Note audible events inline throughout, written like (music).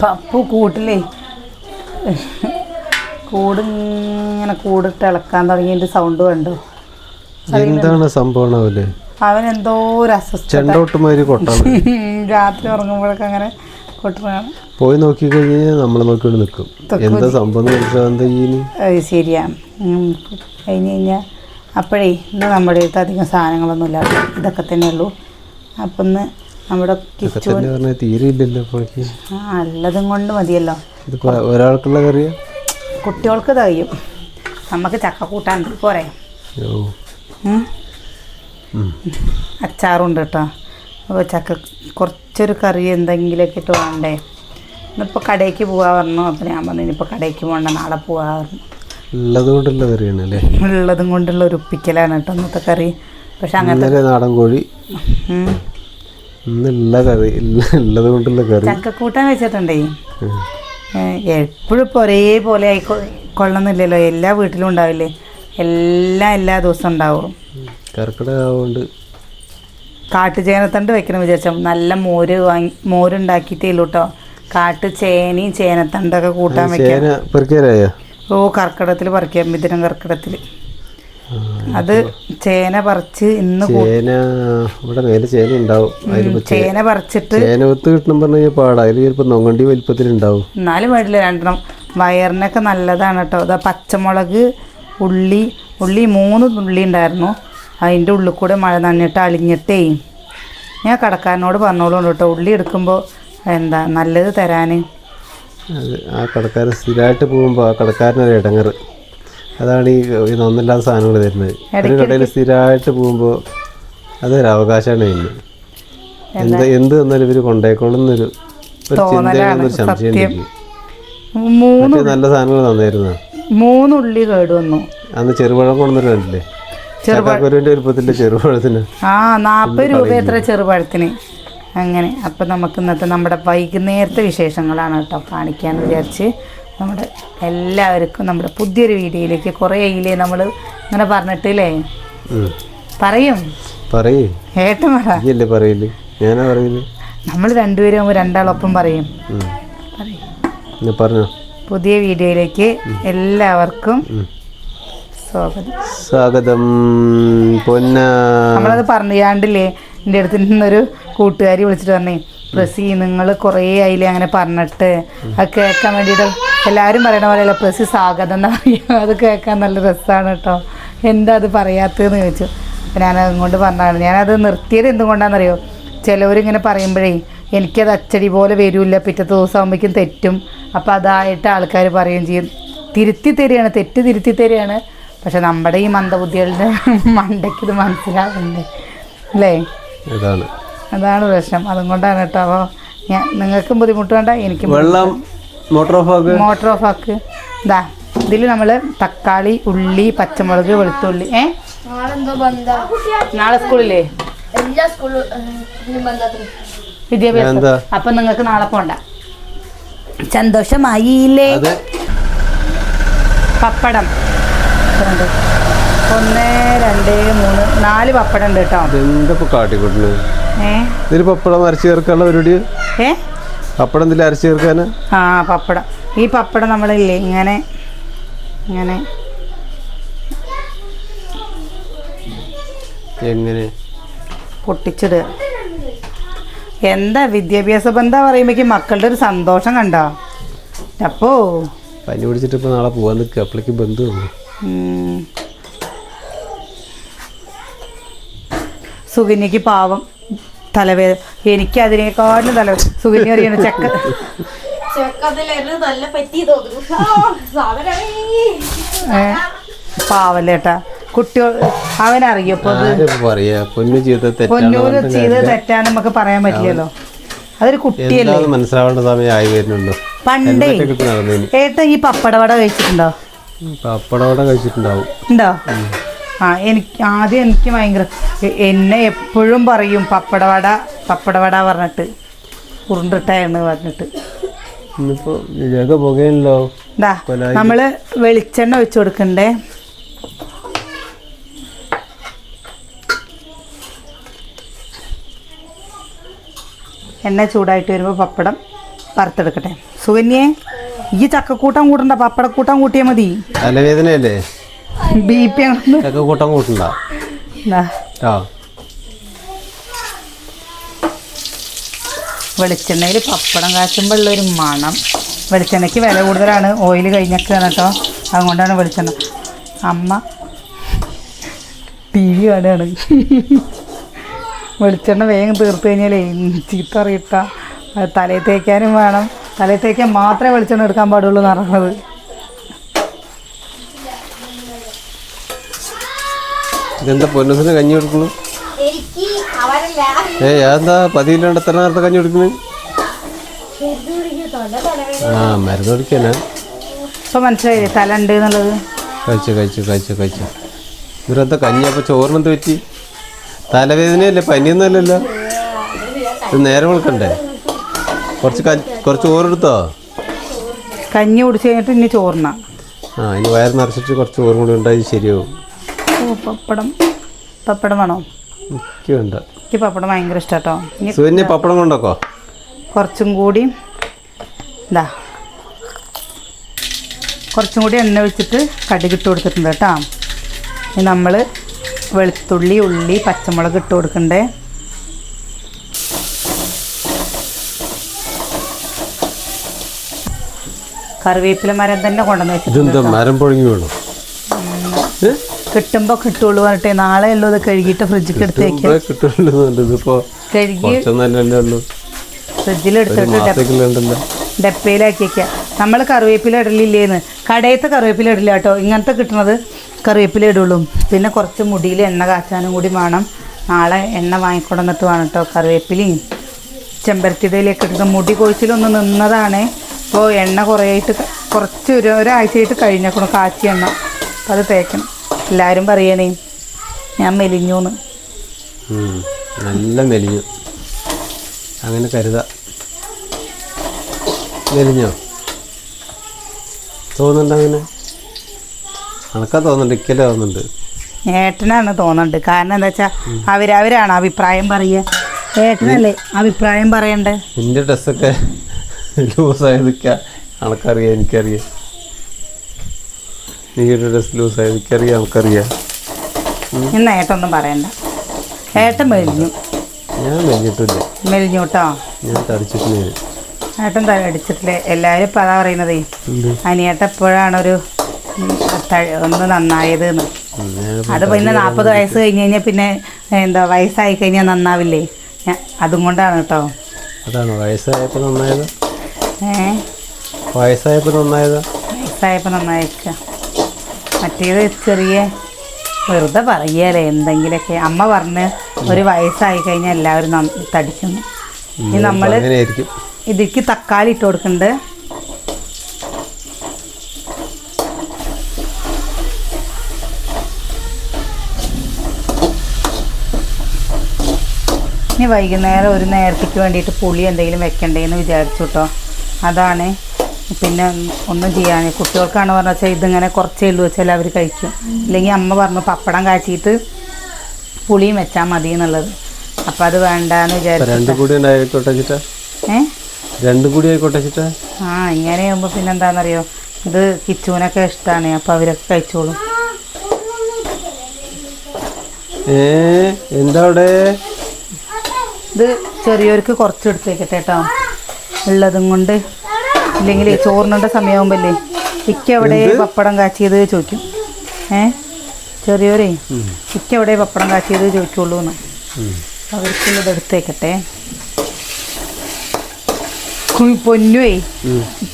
പപ്പു കൂട്ടിലേ. കൂട് ഇങ്ങനെ കൂടിട്ട് ഇളക്കാൻ തുടങ്ങിയതിന്റെ സൗണ്ട് കണ്ടോ എന്താണ് സംഭവം അവൻ എന്തോ ഒരു അസ്വസ്ഥ കൊട്ടാണ് (laughs) രാത്രി ഉറങ്ങുമ്പോഴൊക്കെ അങ്ങനെ പോയി നോക്കി കഴിഞ്ഞാൽ നോക്കിക്കൊണ്ട് നിൽക്കും എന്താ സംഭവം ശരിയാണ്. കഴിഞ്ഞ് കഴിഞ്ഞാൽ അപ്പോഴേ ഇന്ന് നമ്മുടെ അടുത്ത് അധികം സാധനങ്ങളൊന്നുമില്ല ഇതൊക്കെ തന്നെ ഉള്ളൂ അപ്പം ഇന്ന് നമ്മുടെ ഇതൊക്കെ കിച്ചു തീരെ ഇല്ലല്ലോ അപ്പോഴേക്ക് ആ ഉള്ളതും കൊണ്ട് മതിയല്ലോ. ഒരാൾക്കുള്ള കറിയ? കുട്ടികൾക്ക് തയ്യും. നമുക്ക് ചക്ക കൂട്ടാണ്ട് പോരെ. അച്ചാറുണ്ട് കേട്ടോ. അപ്പോൾ ചക്ക കുറച്ചൊരു കറി എന്തെങ്കിലുമൊക്കെ ഇട്ട് വേണ്ടേ. ഇന്നിപ്പോൾ കടയ്ക്ക് പോകാൻ പറഞ്ഞു. അപ്പോൾ ഞാൻ പറഞ്ഞു ഇനിയിപ്പോൾ കടയ്ക്ക് പോകണ്ട നാളെ പോകാൻ പറഞ്ഞു. ഉള്ളത് കൊണ്ടുള്ള കറിയാണ് അല്ലേ? ഉള്ളതും കൊണ്ടുള്ള ഒരു ഉപ്പിക്കലാണ് കേട്ടോ ഇന്നത്തെ കറി. പക്ഷെ അങ്ങനെ നാടൻ കോഴി. കറി. ഉള്ളത് കൊണ്ടുള്ള കറി. ചക്കക്കൂട്ടാൻ വെച്ചിട്ടുണ്ടേ. എപ്പോഴും ഇപ്പോൾ ഒരേപോലെ ആയി കൊള്ളുന്നില്ലല്ലോ എല്ലാ വീട്ടിലും ഉണ്ടാവില്ലേ? എല്ലാം എല്ലാ ദിവസവും ഉണ്ടാവും. കർക്കിടക ആവുകൊണ്ട് കാട്ടുചേനത്തണ്ട് വെക്കണം വിചാരിച്ചാൽ നല്ല മോര് വാങ്ങി മോരുണ്ടാക്കിയിട്ടേലൂ കേട്ടോ കാട്ടു ചേനയും ചേനത്തണ്ടൊക്കെ കൂട്ടാൻ വെക്കാം. ചേന പെറുക്കേരായ ഓ കർക്കിടത്തിൽ പറിക്കാം മിഥുനം കർക്കിടത്തിൽ അത് ചേന പറിച്ച് ഇന്ന് ചേന ഇവിടെ നേരെ ചേന ഉണ്ടാവും. ചേന പറിച്ചിട്ട് ചേന ഒത്ത് കിട്ടണം പറഞ്ഞു പാടാ. അതിൽ ചിലപ്പോൾ നൊങ്ങണ്ടി വലിപ്പത്തിലുണ്ടാവും എന്നാലും വേണ്ടില്ല രണ്ടെണ്ണം. വയറിനൊക്കെ നല്ലതാണ് കേട്ടോ അതാ പച്ചമുളക് ഉള്ളി ഉള്ളി മൂന്ന് ഉള്ളി ഉണ്ടായിരുന്നു. അതിന്റെ ഉള്ളിൽ കൂടെ മഴ നനഞ്ഞിട്ട് അളിഞ്ഞിട്ടേ ഞാൻ കടക്കാരനോട് പറഞ്ഞോളൂ കേട്ടോ ഉള്ളി എടുക്കുമ്പോൾ എന്താ നല്ലത് തരാൻ ആ കടക്കാരൻ സ്ഥിരമായിട്ട് പോകുമ്പോൾ ആ കടക്കാരനൊരു ഇടങ്ങറ്. അതാണ് ഈ ഒന്നില്ലാത്ത സാധനങ്ങൾ തരുന്നത്. ഒരു കടയിൽ സ്ഥിരമായിട്ട് പോകുമ്പോൾ അതൊരു അവകാശമാണ് ഇന്ന് എന്ത്? എന്ത് തന്നാലും ഇവർ കൊണ്ടേക്കൊള്ളുന്നൊരു ഒരു ചിന്തയാണെന്നൊരു സംശയം മൂന്ന് നല്ല സാധനങ്ങൾ തന്നായിരുന്നു? മൂന്നുള്ളി കേട് വന്നു. അന്ന് ചെറുപഴം കൊണ്ടുവന്നിട്ട് കണ്ടില്ലേ? ചെറുപഴത്തിന്. ആ നാൽപ്പത് രൂപ എത്ര ചെറുപഴത്തിന്? അങ്ങനെ. അപ്പം നമുക്ക് ഇന്നത്തെ നമ്മുടെ വൈകുന്നേരത്തെ വിശേഷങ്ങളാണ് കേട്ടോ കാണിക്കാൻ വിചാരിച്ച്. നമ്മുടെ എല്ലാവർക്കും നമ്മുടെ പുതിയൊരു വീഡിയോയിലേക്ക് കുറേ ആയില്ലേ നമ്മൾ ഇങ്ങനെ പറഞ്ഞിട്ടില്ലേ. പറയും. പറയേ. ഏട്ടൻ പറ. നീയല്ലേ പറയില്ലേ ഞാനാ പറയില്ലേ നമ്മൾ രണ്ടുപേരും രണ്ടാളൊപ്പം പറയും. പറഞ്ഞു. പുതിയ വീഡിയോയിലേക്ക് എല്ലാവർക്കും സ്വാഗതം. സ്വാഗതം. പൊന്ന. നമ്മളത് പറഞ്ഞാണ്ടില്ലേ എന്റെ അടുത്ത് നിന്നൊരു കൂട്ടുകാരി വിളിച്ചിട്ട് പറഞ്ഞേ പ്രസി നിങ്ങൾ കുറേ ആയില്ലേ അങ്ങനെ പറഞ്ഞിട്ട്. അത് കേൾക്കാൻ വേണ്ടിയിട്ട് എല്ലാവരും പറയണ പോലെ പ്രസി സ്വാഗതം എന്ന് പറയും. അത് കേൾക്കാൻ നല്ല രസമാണ് കേട്ടോ. എന്താ അത് പറയാത്തതെന്ന് ചോദിച്ചു. അപ്പം ഞാൻ അതുകൊണ്ട് പറഞ്ഞതാണ്. ഞാനത് നിർത്തിയത് എന്തുകൊണ്ടാണെന്നറിയോ? ചിലവരിങ്ങനെ പറയുമ്പോഴേ എനിക്കത് അച്ചടി പോലെ വരില്ല. പിറ്റത്തെ ദിവസം ആകുമ്പോഴേക്കും തെറ്റും. അപ്പോൾ അതായിട്ട് ആൾക്കാർ പറയുകയും ചെയ്യും. തിരുത്തി തരികയാണ്. തെറ്റ് തിരുത്തി തരികയാണ്. പക്ഷെ നമ്മുടെ ഈ മന്ദബുദ്ധികളുടെ മണ്ടയ്ക്ക് ഇത് മനസ്സിലാവുന്നുണ്ട് അല്ലേ? അതാണ് പ്രശ്നം. അതുകൊണ്ടാണ് കേട്ടോ. അപ്പോൾ ഞാൻ നിങ്ങൾക്കും ബുദ്ധിമുട്ട് വേണ്ട എനിക്കും വെള്ളം മോട്ടോർ ഓഫ് ആക്ക് മോട്ടർ ഓഫ് ആക്ക് ഇതാ ഇതിൽ നമ്മൾ തക്കാളി ഉള്ളി പച്ചമുളക് വെളുത്തുള്ളി ഏ? നാളെ സ്കൂളില്ലേ? എല്ലാ സ്കൂളിലും വിദ്യാഭ്യാസം? അപ്പൊ നിങ്ങൾക്ക് നാളെ പോണ്ട. സന്തോഷമായില്ലേ? അത്. പപ്പടം? ഒന്ന് രണ്ട് മൂന്ന് നാല് പപ്പടം ഉണ്ട് കേട്ടോ. ഇപ്പൊ ഏ? ഇതിൽ പപ്പടം അരച്ച് ചേർക്കാനുള്ള പരിപാടി? ഏ? പപ്പടം ഇതിൽ അരച്ച് ചേർക്കാൻ ആ പപ്പടം. ഈ പപ്പടം നമ്മളില്ലേ ഇങ്ങനെ ഇങ്ങനെ. എങ്ങനെ? പൊട്ടിച്ചിടുക എന്താ വിദ്യാഭ്യാസ ബന്ധം പറയുമ്പോഴേക്കും മക്കളുടെ ഒരു സന്തോഷം കണ്ടോ? അപ്പോ. പനി പിടിച്ചിട്ട് ഇപ്പൊ നാളെ പോവാൻ നിൽക്കുക അപ്പോഴേക്ക് ബന്ധു. സുകന്യക്ക് പാവം. തലവേദന എനിക്ക് അതിനേക്കാളും തല സുഗന്യ അറിയണ ചക്ക പാവല്ലേട്ടാ. കുട്ടികൾ അവനറിയപ്പോ പൊന്നു ചെയ്ത് തെറ്റാന്ന് നമുക്ക് പറയാൻ പറ്റില്ലല്ലോ. അതൊരു കുട്ടിയല്ലേ? മനസ്സിലാവേണ്ട സമയമായി ആയി വരുന്നുള്ളൂ. പണ്ടേ ഏട്ടാ ഈ പപ്പടവട കഴിച്ചിട്ടുണ്ടോ? പപ്പടവട കഴിച്ചിട്ടുണ്ടാവും. ഉണ്ടോ? ആ എനിക്ക് ആദ്യം എനിക്ക് ഭയങ്കര എന്നെ എപ്പോഴും പറയും പപ്പടവട പപ്പടവട പറഞ്ഞിട്ട്. ഉരുണ്ടിട്ടായിരുന്നു പറഞ്ഞിട്ട്. ഇതാ നമ്മൾ വെളിച്ചെണ്ണ ഒഴിച്ചു കൊടുക്കണ്ടേ? എണ്ണ ചൂടായിട്ട് വരുമ്പോൾ പപ്പടം വറുത്തെടുക്കട്ടെ. സുകന്യേ ഈ ചക്കക്കൂട്ടം കൂട്ടണ്ട പപ്പടക്കൂട്ടം കൂട്ടിയാൽ മതി. തലവേദനയല്ലേ? ബി പി ഒക്കെ കൂട്ടം കൂട്ടണ്ട ആ. വെളിച്ചെണ്ണയിൽ പപ്പടം കാച്ചുമ്പോൾ ഉള്ളൊരു മണം. വെളിച്ചെണ്ണയ്ക്ക് വില കൂടുതലാണ്. ഓയിൽ കഴിഞ്ഞൊക്കെയാണ് കേട്ടോ. അതുകൊണ്ടാണ് വെളിച്ചെണ്ണ. അമ്മ ടി വി കാണുകയാണ് വെളിച്ചെണ്ണ വേഗം തീർത്തു കഴിഞ്ഞാലേ ചീത്ത അറിയിട്ട. തലയിൽ തേക്കാനും വേണം. തലയിൽ തേക്കാൻ മാത്രമേ വെളിച്ചെണ്ണ എടുക്കാൻ പാടുള്ളൂ എന്ന് ഇതെന്താ പൊന്നസിന് കഞ്ഞി കൊടുക്കുന്നു? ഏ എന്താ പതിയില്ലാണ്ട് എത്ര നേരത്തെ കഞ്ഞി കൊടുക്കുന്നു? ആ മരുന്ന് കുടിക്കാനാ ഇപ്പം മനസ്സിലായില്ലേ തല ഉണ്ട് എന്നുള്ളത്? കഴിച്ചു കഴിച്ചു കഴിച്ചു കഴിച്ചു. ഇവരെന്താ കഞ്ഞി അപ്പൊ ചോറിനെന്ത് പറ്റി? തലവേദനയല്ലേ പനിയൊന്നും അല്ലല്ലോ ഇത് നേരെ വിളിക്കണ്ടേ? കുറച്ച് കുറച്ച് ചോറെടുത്തോ കഞ്ഞി കുടിച്ച് കഴിഞ്ഞിട്ട് ഇനി ചോറിനാ. ആ ഇനി വയറ് നിറച്ചിട്ട് കുറച്ച് ചോറും കൂടി ഉണ്ടായി ശരിയാവും. പപ്പടം പപ്പടം വേണോ? എനിക്ക് വേണ്ട എനിക്ക് പപ്പടം ഭയങ്കര ഇഷ്ടാട്ടോ. സുകന്യ പപ്പടം കൊണ്ടോക്കോ? കുറച്ചും കൂടി ഇതാ. കുറച്ചും കൂടി എണ്ണ ഒഴിച്ചിട്ട് കടുക് ഇട്ട് കൊടുത്തിട്ടുണ്ട് കേട്ടോ. ഇനി നമ്മൾ വെളുത്തുള്ളി ഉള്ളി പച്ചമുളക് ഇട്ട് കൊടുക്കണ്ടേ. കറിവേപ്പില മരം തന്നെ കൊണ്ടുവന്ന് വെച്ചിട്ടുണ്ട് മരം പൊഴിഞ്ഞു വേണം? കിട്ടുമ്പോൾ കിട്ടുള്ളൂ പറഞ്ഞിട്ട് നാളെ അല്ലോ ഇത് കഴുകിയിട്ട് ഫ്രിഡ്ജിൽ എടുത്ത് വെക്കാം ഇവിടെ കിട്ടുമല്ലോ ഇതിപ്പോ കഴുകി. ഫ്രിഡ്ജിൽ എടുത്തിട്ട് നമ്മൾ കറിവേപ്പില ഇടലില്ലേന്ന്. കടയത്തെ കറിവേപ്പില ഇടില്ല കേട്ടോ. ഇങ്ങനത്തെ കിട്ടുന്നത് കറിവേപ്പില ഇടുള്ളൂ. പിന്നെ കുറച്ച് മുടിയിൽ എണ്ണ കാച്ചാനും കൂടി വേണം. നാളെ എണ്ണ വാങ്ങിക്കൊണ്ടുവന്നിട്ട് വേണം കേട്ടോ കറിവേപ്പിലയും. ചെമ്പരത്തിടയിലേക്ക് ഇട്ടിട്ട് മുടി കൊഴിച്ചിലൊന്ന് നിന്നതാണ്. അപ്പോൾ എണ്ണ കുറേ ആയിട്ട് കുറച്ച് ഒരു ഒരാഴ്ചയായിട്ട് കഴിഞ്ഞേക്കണം കാച്ചി എണ്ണ. അപ്പോൾ അത് തേക്കണം. എല്ലാവരും പറയണേ ഞാൻ മെലിഞ്ഞൂന്ന്. നല്ല മെലിഞ്ഞു. അങ്ങനെ കരുതാ. മെലിഞ്ഞോ? തോന്നുന്നുണ്ട് അങ്ങനെ? അനക്കാ തോന്നുന്നുണ്ട് ഇക്കലെ തോന്നുന്നുണ്ട്. ഏട്ടനാണ് തോന്നുന്നുണ്ട്. കാരണം എന്താ വെച്ചാൽ അവരവരാണ് അഭിപ്രായം പറയുക ഏട്ടനല്ലേ അഭിപ്രായം പറയണ്ടേ? എന്റെ ഡ്രസ്സൊക്കെ ലൂസായതൊക്കെ (laughs) കണക്കറിയാം എനിക്കറിയാം. നീയുടെ ഡ്രസ് ലൂസായത് എനിക്കറിയാം നമുക്കറിയാം. ഇന്ന് ഏട്ടൊന്നും പറയണ്ട. ഏട്ടൻ മെലിഞ്ഞു. ഞാൻ മെലിഞ്ഞിട്ടില്ല. മെലിഞ്ഞു കേട്ടോ ഞാൻ തടിച്ചിട്ടില്ല. ഏട്ടൻ തടിച്ചിട്ടില്ല എല്ലാവരും ഇപ്പം അതാ പറയുന്നതേ. അനിയേട്ട എപ്പോഴാണ് ഒരു ഒന്ന് നന്നായത് എന്ന് അത് പിന്നെ നാൽപ്പത് വയസ്സ് കഴിഞ്ഞ് കഴിഞ്ഞാൽ പിന്നെ എന്താ വയസ്സായി കഴിഞ്ഞാൽ നന്നാവില്ലേ? അതും കൊണ്ടാണ് കേട്ടോ. അതാണ് വയസ്സായപ്പോൾ നന്നായത്. ഏ? വയസ്സായപ്പോൾ നന്നായത്. വയസ്സായപ്പോൾ നന്നായിരിക്കുക മറ്റേത് ചെറിയ വെറുതെ പറയല്ലേ എന്തെങ്കിലുമൊക്കെ അമ്മ പറഞ്ഞ് ഒരു വയസ്സായി കഴിഞ്ഞാൽ എല്ലാവരും തടിക്കുന്നു. ഇനി നമ്മൾ ഇതിക്ക് തക്കാളി ഇട്ട് കൊടുക്കുന്നുണ്ട് ഇനി വൈകുന്നേരം ഒരു നേരത്തേക്ക് വേണ്ടിയിട്ട് പുളി എന്തെങ്കിലും വെക്കണ്ടേന്ന് വിചാരിച്ചു കേട്ടോ അതാണ് പിന്നെ ഒന്നും ചെയ്യാൻ കുട്ടികൾക്കാണ് പറഞ്ഞ വെച്ചാൽ ഇതിങ്ങനെ കുറച്ചേ ഉള്ളൂ വെച്ചാൽ അവർ കഴിക്കും. ഇല്ലെങ്കിൽ അമ്മ പറഞ്ഞു പപ്പടം കാച്ചിയിട്ട് പുളിയും വെച്ചാൽ മതി എന്നുള്ളത്. അപ്പം അത് വേണ്ടാന്ന് വിചാരിച്ചു ഏഹ് രണ്ടും കൂടി ആയിക്കോട്ടെ വെച്ചിട്ടാ? ആ ഇങ്ങനെയാകുമ്പോൾ പിന്നെ എന്താണെന്നറിയോ ഇത് കിച്ചുവിനൊക്കെ ഇഷ്ടമാണ് അപ്പോൾ അവരൊക്കെ കഴിച്ചോളും. ഏ എന്താ അവിടെ? ഇത് ചെറിയവർക്ക് കുറച്ച് എടുത്തേക്കട്ടെ കേട്ടോ ഉള്ളതും കൊണ്ട് ഇല്ലെങ്കിൽ ചോറിനുണ്ട സമയമാകുമ്പല്ലേ ഇക്ക എവിടെ പപ്പടം കാച്ചിയത് ചോദിക്കും. ഏ? ചെറിയവരേ ഇക്ക എവിടെ പപ്പടം കാച്ചിയത് ചോദിക്കുള്ളൂ എന്ന്. അവർക്കുള്ളത് എടുത്തേക്കട്ടെ. പൊന്നുവേ.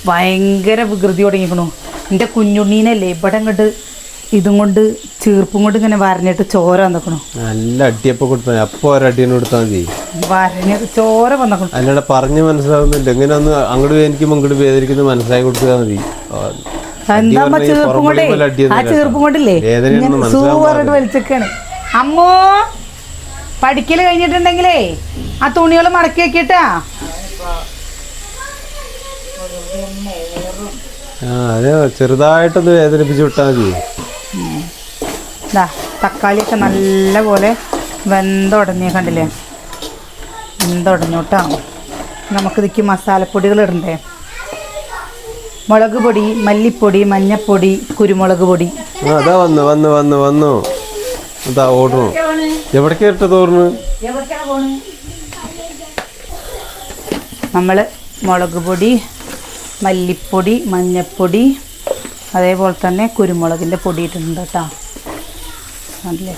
ഭയങ്കര വികൃതി തുടങ്ങിക്കണു. എന്റെ കുഞ്ഞുണ്ണീനല്ലേ ഇവിടെ അങ്ങോട്ട് ഇതും കൊണ്ട് ചീർപ്പും കൊണ്ട് ഇങ്ങനെ വരഞ്ഞിട്ട് ചോര വന്നിക്കണു. നല്ല അടിയപ്പം കൊടുത്താൽ അപ്പൊ ഒരടിയനെ കൊടുത്താൽ മതി. വരഞ്ഞിട്ട് ചോര വന്നിക്കണു. അല്ലാണ്ട് പറഞ്ഞ് മനസ്സിലാവുന്നില്ല. എങ്ങനെ ഒന്ന് അങ്ങോട്ട് വേദനിക്കുമ്പോൾ ഇങ്ങോട്ട് വേദനിക്കുന്നത് മനസ്സിലാക്കി കൊടുത്താൽ മതി. ആ, എന്താ ചീർപ്പും കൊണ്ടേ? ചീർപ്പും കൊണ്ടില്ലേ? ഇങ്ങനെ സൂപ്പറായിട്ട് അമ്മോ പഠിക്കൽ കഴിഞ്ഞിട്ടുണ്ടെങ്കിലേ ആ തുണികൾ മടക്കി വെക്കിട്ടാ. ആ അതെ ചെറുതായിട്ടൊന്ന് വേദനിപ്പിച്ച് വിട്ടാൽ മതി. ഇതാ തക്കാളിയൊക്കെ നല്ല പോലെ വെന്തുടഞ്ഞ കണ്ടില്ലേ? വെന്തുടഞ്ഞു കേട്ടോ നമുക്ക് ഇതിക്ക് മസാലപ്പൊടികൾ ഇടണ്ടേ? മുളക് പൊടി മല്ലിപ്പൊടി മഞ്ഞപ്പൊടി കുരുമുളക് പൊടി. അതാ വന്നു വന്നു വന്നു വന്നു. അതാ ഓടുന്നു എവിടേക്ക് നമ്മൾ മുളക് പൊടി മല്ലിപ്പൊടി മഞ്ഞപ്പൊടി അതേപോലെ തന്നെ കുരുമുളകിന്റെ പൊടി ഇട്ടിട്ടുണ്ട് കേട്ടോ. നല്ല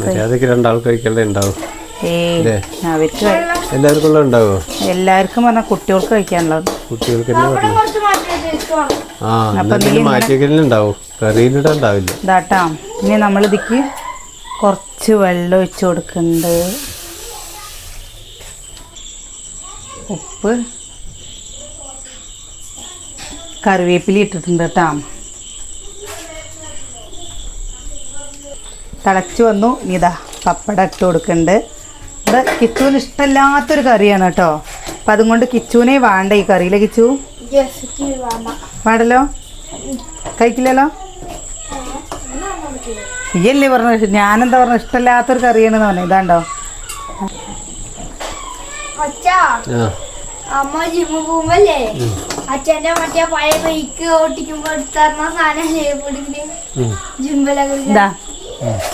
മര്യാദയ്ക്ക് രണ്ടാൾ കഴിക്കേണ്ടേ ഉണ്ടാവും? ഏയ് ഇല്ലേ? അവർക്ക് എല്ലാവർക്കും ഉണ്ടാവോ? എല്ലാവർക്കും പറഞ്ഞാൽ കുട്ടികൾക്ക് കഴിക്കാനുള്ളത്. കുട്ടികൾക്ക് ആ എന്തെങ്കിലും ഇതാട്ടാ. ഇനി നമ്മളിതിക്ക് കുറച്ച് വെള്ളം ഒഴിച്ചു കൊടുക്കുന്നുണ്ട്. ഉപ്പ്. കറിവേപ്പില ഇട്ടിട്ടുണ്ട് കേട്ടാ തിളച്ച് വന്നു. ഇതാ പപ്പടം ഇട്ട് കൊടുക്കുന്നുണ്ട് ഇത് കിച്ചുവിന് ഇഷ്ടമില്ലാത്തൊരു കറിയാണ് കേട്ടോ അപ്പം അതുകൊണ്ട് കിച്ചുവിനെ വേണ്ട ഈ കറിയിലെ കിച്ചു? വേണ്ടല്ലോ? കഴിക്കില്ലല്ലോ? ഈയല്ലേ പറഞ്ഞ ഞാനെന്താ പറഞ്ഞ ഇഷ്ടമില്ലാത്തൊരു കറിയാണെന്ന് പറഞ്ഞു ഇതാണ്ടോ? അമ്മ ജിമ്മ് പോകുമ്പല്ലേ? അച്ഛന്റെ മറ്റേ പഴയ ബൈക്ക് ഓട്ടിക്കുമ്പോ എടുത്തറിഞ്ഞ സാധനം. ജിമ്മിലൊക്കെ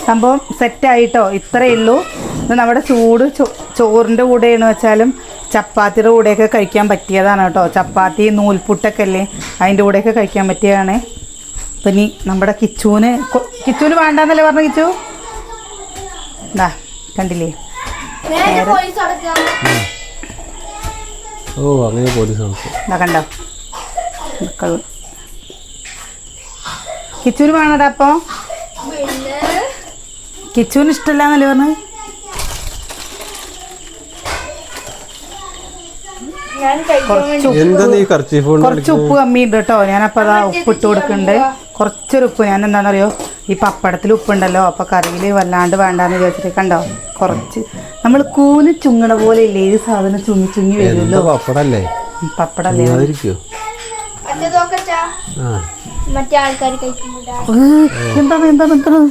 സംഭവം സെറ്റായിട്ടോ ഇത്രയേ ഉള്ളൂ. ഇത് നമ്മുടെ ചൂട് ചോറിന്റെ ചോറിന്റെ കൂടെയാണ് വെച്ചാലും ചപ്പാത്തിയുടെ കൂടെയൊക്കെ കഴിക്കാൻ പറ്റിയതാണ് കേട്ടോ. ചപ്പാത്തി നൂൽപുട്ടൊക്കെ അല്ലേ അതിന്റെ കൂടെയൊക്കെ കഴിക്കാൻ പറ്റിയതാണ്. അപ്പം ഇനി നമ്മുടെ കിച്ചൂന് കിച്ചുവിന് കിച്ചൂന് വേണ്ടാന്നല്ലേ പറഞ്ഞ കിച്ചു? ഇതാ കണ്ടില്ലേ? ഓ അങ്ങനെ പോലീസ് ഇതാ കണ്ടോ? മക്കൾ. കിച്ചൂന് വേണടാ അപ്പോൾ കിച്ചൂന് ഇഷ്ടമല്ലാന്നല്ലേ പറഞ്ഞത്? ഞാൻ കഴിക്കാൻ എന്താ നീ കർച്ചീഫ് കുറച്ച് ഉപ്പ് കമ്മിയുണ്ട് കേട്ടോ. ഞാനപ്പോൾ അതാ ഉപ്പ് ഇട്ട് കൊടുക്കുന്നുണ്ട് കുറച്ചൊരു ഉപ്പ്. ഞാൻ എന്താണെന്നറിയോ ഈ പപ്പടത്തിൽ ഉപ്പുണ്ടല്ലോ അപ്പോൾ കറിയിൽ വല്ലാണ്ട് വേണ്ടാന്ന് വിചാരിച്ചിട്ട് കണ്ടോ? കുറച്ച്. നമ്മൾ കൂന് ചുങ്ങണ പോലെ ഇല്ലേ? ഈ സാധനം ചുങ്ങി ചുങ്ങി എന്താ വരുമല്ലോ. പപ്പടല്ലേ? പപ്പടല്ലേ? എന്താണ് എന്താണ് എന്താണ്?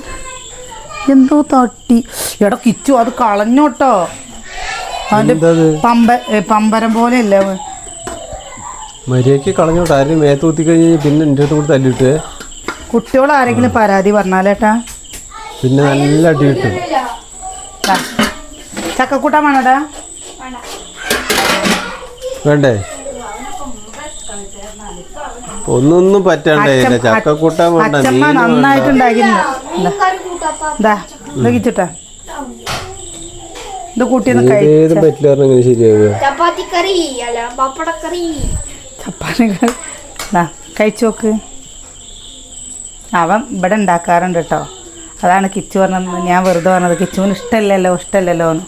എന്തോ തട്ടി. എടാ കിച്ചു അത് കളഞ്ഞോട്ടോ. എന്താ അത് പമ്പ പമ്പരം പോലെ അല്ലേ മര്യാദയ്ക്ക് കളഞ്ഞോട്ടോ. ആരും മേത്തൂത്തി കഴിഞ്ഞ് പിന്നെ എന്റെ അടുത്ത് കൂടി തല്ലിട്ട്. കുട്ടികൾ ആരെങ്കിലും പരാതി പറഞ്ഞാലേട്ടാ പിന്നെ നല്ല അടി കിട്ടും ദാ, ചക്കക്കൂട്ടാൻ വേണോടാ? വേണ്ടേ? ഒന്നൊന്നും പറ്റണ്ടേ? ചക്കക്കൂട്ടാൻ വേണ്ട അച്ഛമ്മ മീൻ നന്നായിട്ട് വേണ്ട ഉണ്ടാക്കിയിരുന്നു കറി കൂട്ടപ്പ. ഇതാ കൂട്ടിയൊന്ന് കഴിച്ച ശരിയാവുക? ചപ്പാത്തി കറി ചപ്പാത്തി കറി കഴിച്ചു നോക്ക്. അവൻ ഇവിടെ ഉണ്ടാക്കാറുണ്ട് കേട്ടോ. അതാണ് കിച്ചു പറഞ്ഞത്. ഞാൻ വെറുതെ പറഞ്ഞത്. കിച്ചുവിന് ഇഷ്ടമല്ലല്ലോ ഇഷ്ടമല്ലല്ലോ എന്ന്.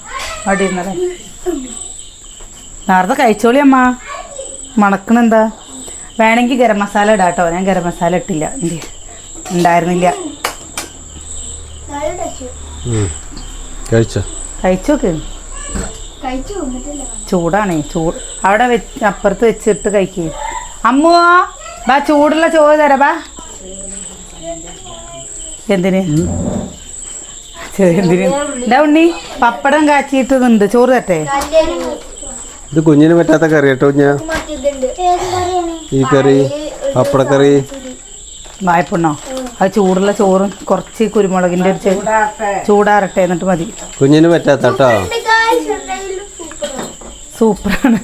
അവിടെ ഇരുന്നത്. നേരത്തെ കഴിച്ചോളി അമ്മ. മണക്കണെന്താ? വേണമെങ്കിൽ ഗരം മസാല ഇടാം കേട്ടോ. ഞാൻ ഗരം മസാല ഇട്ടില്ല. എന്ത് ഉണ്ടായിരുന്നില്ല. ചൂടാണേ. ചൂട് അവിടെ വെച്ച് അപ്പുറത്ത് വെച്ചിട്ട് കഴിക്കേ. അമ്മുവാ ബാ ചൂടുള്ള ചോറ് തരാ ബാ. എന്തിന്? ചെ- എന്തിന്? എന്താ ഉണ്ണി പപ്പടം കാച്ചിട്ടുണ്ട് ചോറ് തട്ടെ ഇത് കുഞ്ഞിന് പറ്റാത്ത കറി കേട്ടോ ഞാൻ ഈ കറി പപ്പടക്കറി. വായ്പണ്ണോ? അത് ചൂടുള്ള ചോറും കുറച്ച് കുരുമുളകിന്റെ ഒരു ചൂടാറട്ടെ. എന്നിട്ട് മതി. കുഞ്ഞിന് പറ്റാത്ത കേട്ടോ. സൂപ്പറാണ്.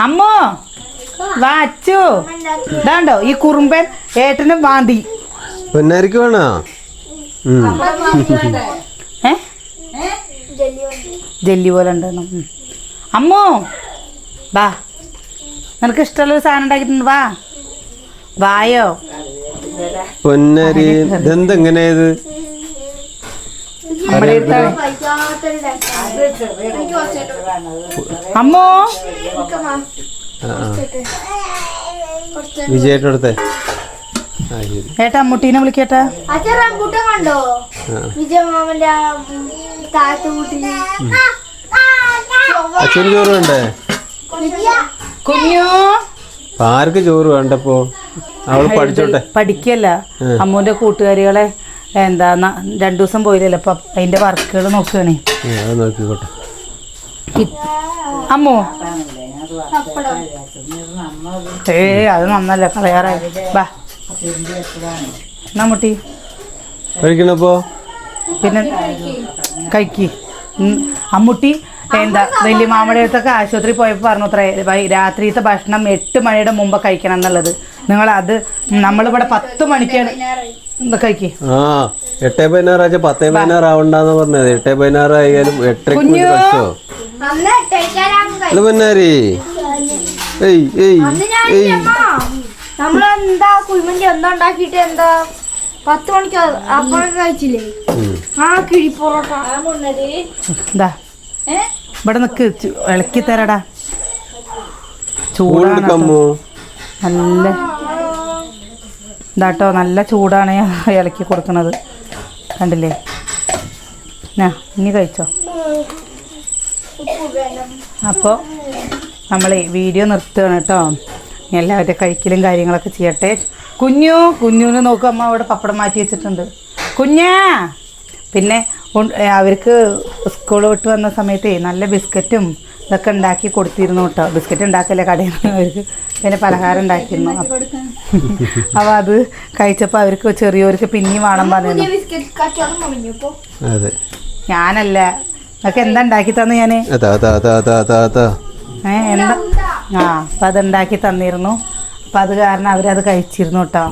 അമ്മോ വാച്ചു ഇതാണ്ടോ ഈ കുറുമ്പൻ ഏട്ടനും വാന്തി. പൊന്നാരിക്ക് വേണോ. ഏ? ജെല്ലി പോലെ ഉണ്ടെന്നും. ഉം. അമ്മോ വാ. നിനക്ക് ഇഷ്ടമുള്ളൊരു സാധനം ഉണ്ടാക്കിയിട്ടുണ്ട് വാ. വായോ. പൊന്നാരി ഇതെന്തെങ്ങനെ ഇത് നമ്മുടെ അടുത്താണ് കഴിക്കാത്തൊരു ടേസ്റ്റ് എനിക്ക് അമ്മോ എനിക്ക് ഏട്ടാ അമ്മൂട്ടീനെ വിളിക്കട്ടെ. അച്ഛൻ റംബൂട്ടാൻ കണ്ടോ? ഉം, താഴത്തെ വീട്ടിൽ അച്ഛന് ചോറ് വേണ്ടേ? കുഞ്ഞു. ആർക്ക് ചോറ് വേണ്ടപ്പോ? അവൾ പഠിച്ചോട്ടെ. പഠിക്കല്ല. അമ്മൂന്റെ കൂട്ടുകാരികളെ എന്താ രണ്ടു ദിവസം പോയില്ലല്ലോ. അപ്പൊ അതിന്റെ വർക്കുകൾ നോക്കുകയാണേ അമ്മു അത് നോക്കിക്കോട്ടെ. അമ്മോ. ഏ അത് നന്നല്ല കളയാറായി ബാ. നമ്മുട്ടി കഴിക്കണപ്പോ? പിന്നെ കഴിക്ക്. അമ്മുട്ടി എന്താ വലിയ മാമയുടെ അടുത്തൊക്കെ ആശുപത്രി പോയപ്പോൾ പറഞ്ഞു അത്രേ രാത്രിയത്തെ ഭക്ഷണം എട്ട് മണിയുടെ മുമ്പ് കഴിക്കണം എന്നുള്ളത്. നിങ്ങൾ അത് നമ്മളിവിടെ പത്ത് മണിക്കാണ്. കഴിക്ക്? ആ എട്ടേ പതിനാറാഴ്ച പത്തേ പതിനാറ് ആവണ്ടെന്ന് പറഞ്ഞത്. എട്ടേ പതിനാറ് ആയാലും എട്ടരക്ക് മുന്നേ കഴിച്ചോ? അന്ന് കഴിക്കാനാണ് ഏയ് ഏയ് നമ്മളെന്താ കുഴിമന്തി എന്താ ഉണ്ടാക്കിയിട്ട് എന്താ പത്ത് മണിക്ക് അപ്പഴൊക്കെ കഴിച്ചില്ലേ. ആ കിഴി പൊറോട്ട. എന്താ ഇവിടെ നിക്ക്. ചു- ഇളക്കി തരടാ. ചൂടാണ് കേട്ടോ. നല്ല ഇതാട്ടോ നല്ല ചൂടാണ് ഞാൻ ഇളക്കി കൊടുക്കണത്. കണ്ടില്ലേ? ഞാ ഇനി കഴിച്ചോ? അപ്പോൾ നമ്മൾ വീഡിയോ നിർത്തുകയാണ് കേട്ടോ. എല്ലാവരുടെ കഴിക്കലും കാര്യങ്ങളൊക്കെ ചെയ്യട്ടെ. കുഞ്ഞു കുഞ്ഞുവിന് നോക്കും അമ്മ അവിടെ പപ്പടം മാറ്റി വെച്ചിട്ടുണ്ട്. കുഞ്ഞാ! പിന്നെ അവർക്ക് സ്കൂൾ വിട്ട് വന്ന സമയത്തേ നല്ല ബിസ്ക്കറ്റും ഇതൊക്കെ ഉണ്ടാക്കി കൊടുത്തിരുന്നു കേട്ടോ. ബിസ്ക്കറ്റ് ഉണ്ടാക്കല്ലേ കടയിൽ നിന്ന് അവർക്ക് പിന്നെ പലഹാരം ഉണ്ടാക്കിയിരുന്നു. അപ്പോൾ അത് കഴിച്ചപ്പോൾ അവർക്ക് ചെറിയവർക്ക് പിന്നെയും വേണം പറഞ്ഞു ഞാനല്ല. നിങ്ങൾക്ക് എന്താ ഉണ്ടാക്കി തന്നു ഞാൻ അതാ അതാ അതാ അതാ അതാ അതാ. ഏ എന്താ? ആ അപ്പം അത് ഉണ്ടാക്കി തന്നിരുന്നു? അപ്പം അത് കാരണം അവരത് കഴിച്ചിരുന്നു കേട്ടോ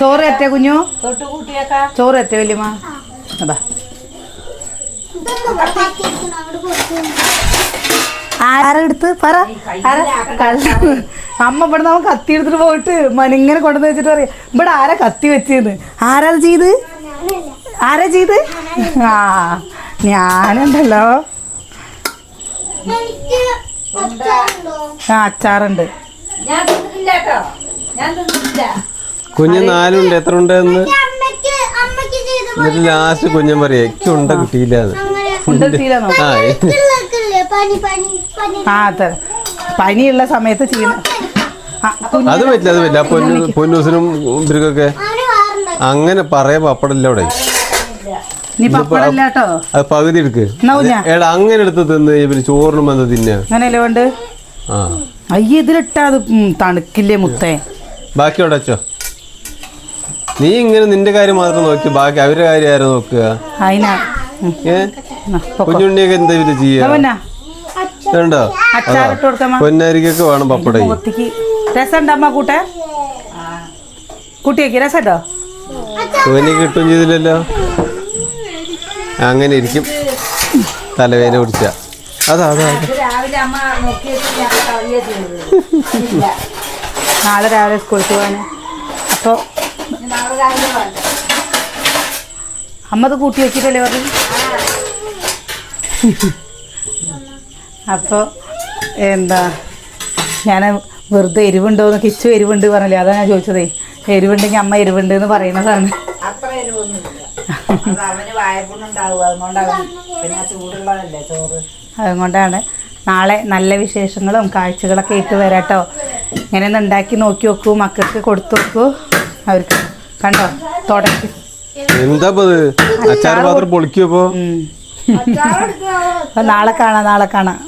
ചോറ് എത്ര കുഞ്ഞു? ചോറ് എത്ര വലിയ അതാ ആരെടുത്ത് പറ. അമ്മ ഇവിടെ നമ്മൾ കത്തി എടുത്തിട്ട് പോയിട്ട് മനിങ്ങനെ കൊണ്ടുവന്ന് വെച്ചിട്ട് പറയാം ഇവിടെ ആരാ കത്തി വെച്ചെന്ന്? ആരാ ചെയ്ത്? ആരാ ചെയ്ത്? ആ ഞാനുണ്ടല്ലോ? ആ അച്ചാറുണ്ട്. കുഞ്ഞ് നാലുണ്ട്. എത്ര അമ്മയ്ക്ക് ചെയ്ത എന്നിട്ട് ലാസ്റ്റ് കുഞ്ഞൻ പറയാ എനിക്ക് ഉണ്ട കിട്ടിയില്ല പനിയുള്ള സമയത്ത് ചെയ്യുന്ന ആ, കുഞ്ഞ് അത് പറ്റില്ല അത് പറ്റില്ല. പൊന്നു പൊന്നൂസിനും ഇവർക്കൊക്കെ അങ്ങനെ പറയാ പപ്പടില്ല അവിടെ. അത് പകുതി എടുക്ക്. എടാ അങ്ങനെ എടുത്ത് തിന്ന് ഇവർ ചോറിനും വന്ന് തിന്ന. അങ്ങനെയല്ലേ വേണ്ട? ആ. അയ്യ ഇതിലിട്ടാ അത് തണുക്കില്ലേ മുത്തേ. ബാക്കി അവിടെ വെച്ചോ. നീ ഇങ്ങനെ നിന്റെ കാര്യം മാത്രം നോക്കി ബാക്കി അവരുടെ കാര്യം ആരോ നോക്കുക. കുഞ്ഞുണ്ണിയൊക്കെ എന്താ ഇത് ചെയ്യണ്ടോ പൊന്നാരിക്കൊക്കെ വേണം പപ്പട. രസമുണ്ടമ്മ കൂട്ടെ കുട്ടിയേക്ക് രസമുണ്ടോ? കിട്ടും ചെയ്തില്ലല്ലോ. അങ്ങനെ ഇരിക്കും തലവേദന പിടിച്ച. അതാ അതാ അതാ. നാളെ രാവിലെ സ്കൂളിൽ പോകാൻ അപ്പോൾ അമ്മ അത് കൂട്ടി വെച്ചിട്ടല്ലേ പറഞ്ഞു അപ്പോൾ എന്താ ഞാൻ വെറുതെ എരിവുണ്ടോ എന്ന് കിച്ചു എരിവുണ്ട് പറഞ്ഞില്ലേ? അതാണ് ഞാൻ ചോദിച്ചതേ. എരിവുണ്ടെങ്കിൽ അമ്മ എരിവുണ്ട് എന്ന് പറയുന്നതാണ് അത്ര എരിവൊന്നുമില്ല. അത് അവന് വായ്പുണ്ണുണ്ടാവും അതുകൊണ്ടാവും പിന്നെ ആ ചൂടുള്ളതല്ലേ ചോറ്? അതുകൊണ്ടാണ്. നാളെ നല്ല വിശേഷങ്ങളും കാഴ്ചകളൊക്കെ ഇട്ട് വരാട്ടോ. ഇങ്ങനെ ഒന്ന് ഉണ്ടാക്കി നോക്കി വെക്കൂ മക്കൾക്ക് കൊടുത്തു വെക്കൂ. അവർക്ക് കണ്ടോ തുടക്കി. എന്താ പൊളിക്കോ അച്ചാർ പാത്രം അപ്പൊ നാളെ കാണാം നാളെ കാണാം.